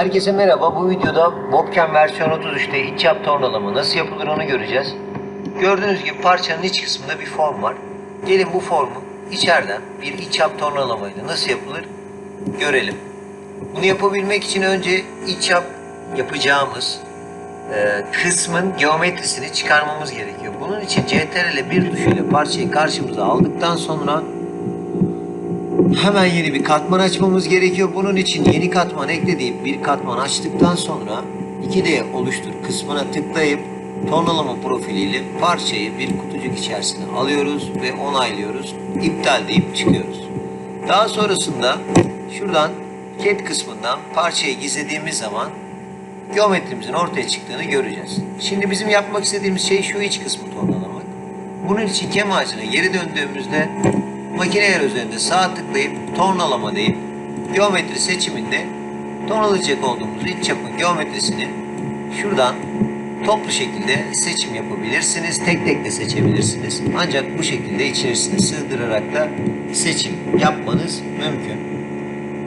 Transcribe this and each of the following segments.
Herkese merhaba. Bu videoda Bobken versiyon 33'te iç yap tornalama nasıl yapılır onu göreceğiz. Gördüğünüz gibi parçanın iç kısmında bir form var. Gelin bu formu içeriden bir iç yap tornalamayla nasıl yapılır görelim. Bunu yapabilmek için önce iç yap yapacağımız e, kısmın geometrisini çıkarmamız gerekiyor. Bunun için CTRL bir tuşuyla parçayı karşımıza aldıktan sonra Hemen yeni bir katman açmamız gerekiyor. Bunun için yeni katman eklediğim bir katman açtıktan sonra 2D oluştur kısmına tıklayıp tornalama profiliyle parçayı bir kutucuk içerisine alıyoruz ve onaylıyoruz. İptal deyip çıkıyoruz. Daha sonrasında şuradan cat kısmından parçayı gizlediğimiz zaman geometrimizin ortaya çıktığını göreceğiz. Şimdi bizim yapmak istediğimiz şey şu iç kısmı tornalamak. Bunun için kem ağacına geri döndüğümüzde makine yer üzerinde sağ tıklayıp tornalama deyip geometri seçiminde tornalayacak olduğumuz iç çapın geometrisini şuradan toplu şekilde seçim yapabilirsiniz. Tek tek de seçebilirsiniz. Ancak bu şekilde içerisine sığdırarak da seçim yapmanız mümkün.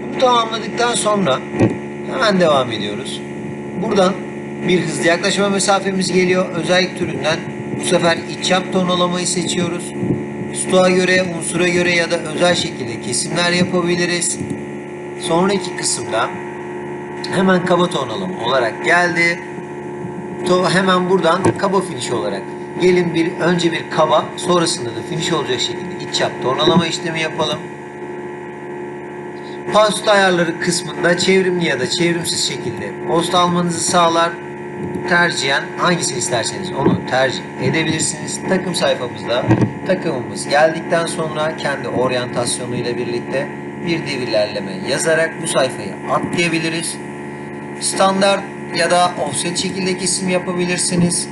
Bunu tamamladıktan sonra hemen devam ediyoruz. Buradan bir hızlı yaklaşma mesafemiz geliyor. Özellik türünden bu sefer iç çap tonalamayı seçiyoruz. Stoğa göre, unsura göre ya da özel şekilde kesimler yapabiliriz. Sonraki kısımda hemen kaba tonalama olarak geldi. To hemen buradan kaba finish olarak gelin bir önce bir kaba sonrasında da finish olacak şekilde iç çap tonalama işlemi yapalım. Post ayarları kısmında çevrimli ya da çevrimsiz şekilde post almanızı sağlar. Tercihen hangisini isterseniz onu tercih edebilirsiniz. Takım sayfamızda takımımız geldikten sonra kendi oryantasyonu ile birlikte bir devirlerleme yazarak bu sayfayı atlayabiliriz. Standart ya da offset şekilde kesim yapabilirsiniz.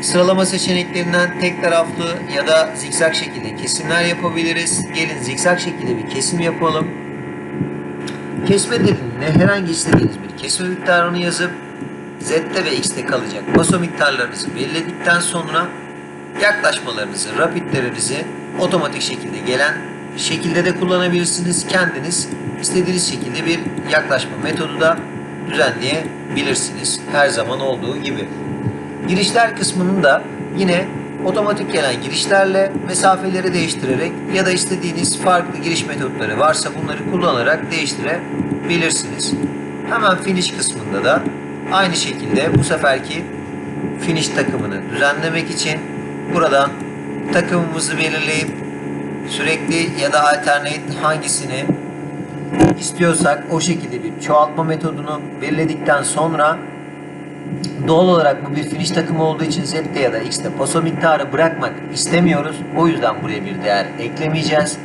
Sıralama seçeneklerinden tek taraflı ya da zikzak şekilde kesimler yapabiliriz. Gelin zikzak şekilde bir kesim yapalım. Kesme dediğinde herhangi istediğiniz bir kesme miktarını yazıp Z'de ve X'te kalacak paso miktarlarınızı belirledikten sonra yaklaşmalarınızı, rapidlerinizi otomatik şekilde gelen şekilde de kullanabilirsiniz. Kendiniz istediğiniz şekilde bir yaklaşma metodu da düzenleyebilirsiniz. Her zaman olduğu gibi. Girişler kısmının da yine otomatik gelen girişlerle mesafeleri değiştirerek ya da istediğiniz farklı giriş metotları varsa bunları kullanarak değiştirebilirsiniz. Hemen finish kısmında da aynı şekilde bu seferki finish takımını düzenlemek için buradan takımımızı belirleyip sürekli ya da alternate hangisini istiyorsak o şekilde bir çoğaltma metodunu belirledikten sonra Doğal olarak bu bir finish takımı olduğu için Z'de ya da X'te paso miktarı bırakmak istemiyoruz. O yüzden buraya bir değer eklemeyeceğiz.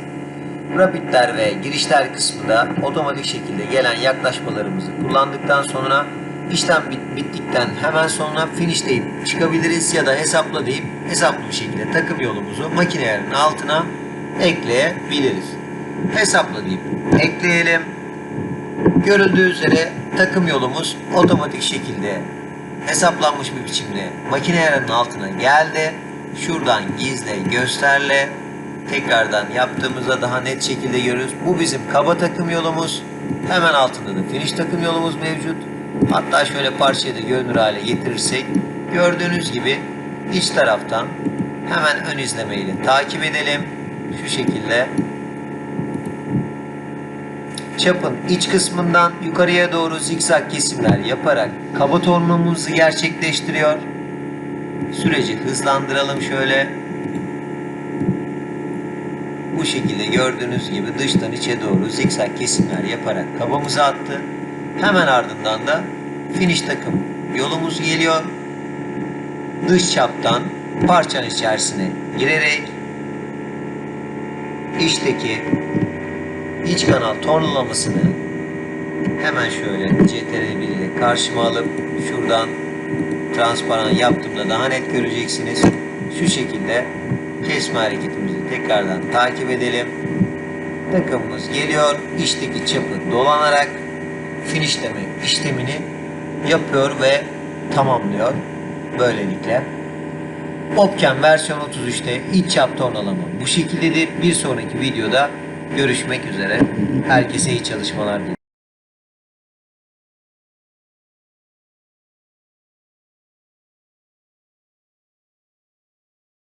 Rapidler ve girişler kısmında otomatik şekilde gelen yaklaşmalarımızı kullandıktan sonra işlem bit- bittikten hemen sonra finish deyip çıkabiliriz ya da hesapla deyip hesaplı bir şekilde takım yolumuzu makinelerin altına ekleyebiliriz. Hesapla deyip ekleyelim. Görüldüğü üzere takım yolumuz otomatik şekilde hesaplanmış bir biçimde makinelerin altına geldi. Şuradan gizle gösterle tekrardan yaptığımızda daha net şekilde görüyoruz. Bu bizim kaba takım yolumuz. Hemen altında da finish takım yolumuz mevcut. Hatta şöyle parçayı da görünür hale getirirsek gördüğünüz gibi iç taraftan hemen ön izlemeyle takip edelim. Şu şekilde çapın iç kısmından yukarıya doğru zikzak kesimler yaparak kaba tornamımızı gerçekleştiriyor. Süreci hızlandıralım şöyle. Bu şekilde gördüğünüz gibi dıştan içe doğru zikzak kesimler yaparak kabamızı attı. Hemen ardından da finish takım yolumuz geliyor. Dış çaptan parçanın içerisine girerek içteki iç kanal tornalamasını hemen şöyle CTRL 1 ile karşıma alıp şuradan transparan yaptığımda daha net göreceksiniz. Şu şekilde kesme hareketimizi tekrardan takip edelim. Takımımız geliyor. İçteki çapı dolanarak finishleme işlemini yapıyor ve tamamlıyor. Böylelikle Opken versiyon 33'te iç çap tornalama bu şekildedir. Bir sonraki videoda görüşmek üzere. Herkese iyi çalışmalar diliyorum.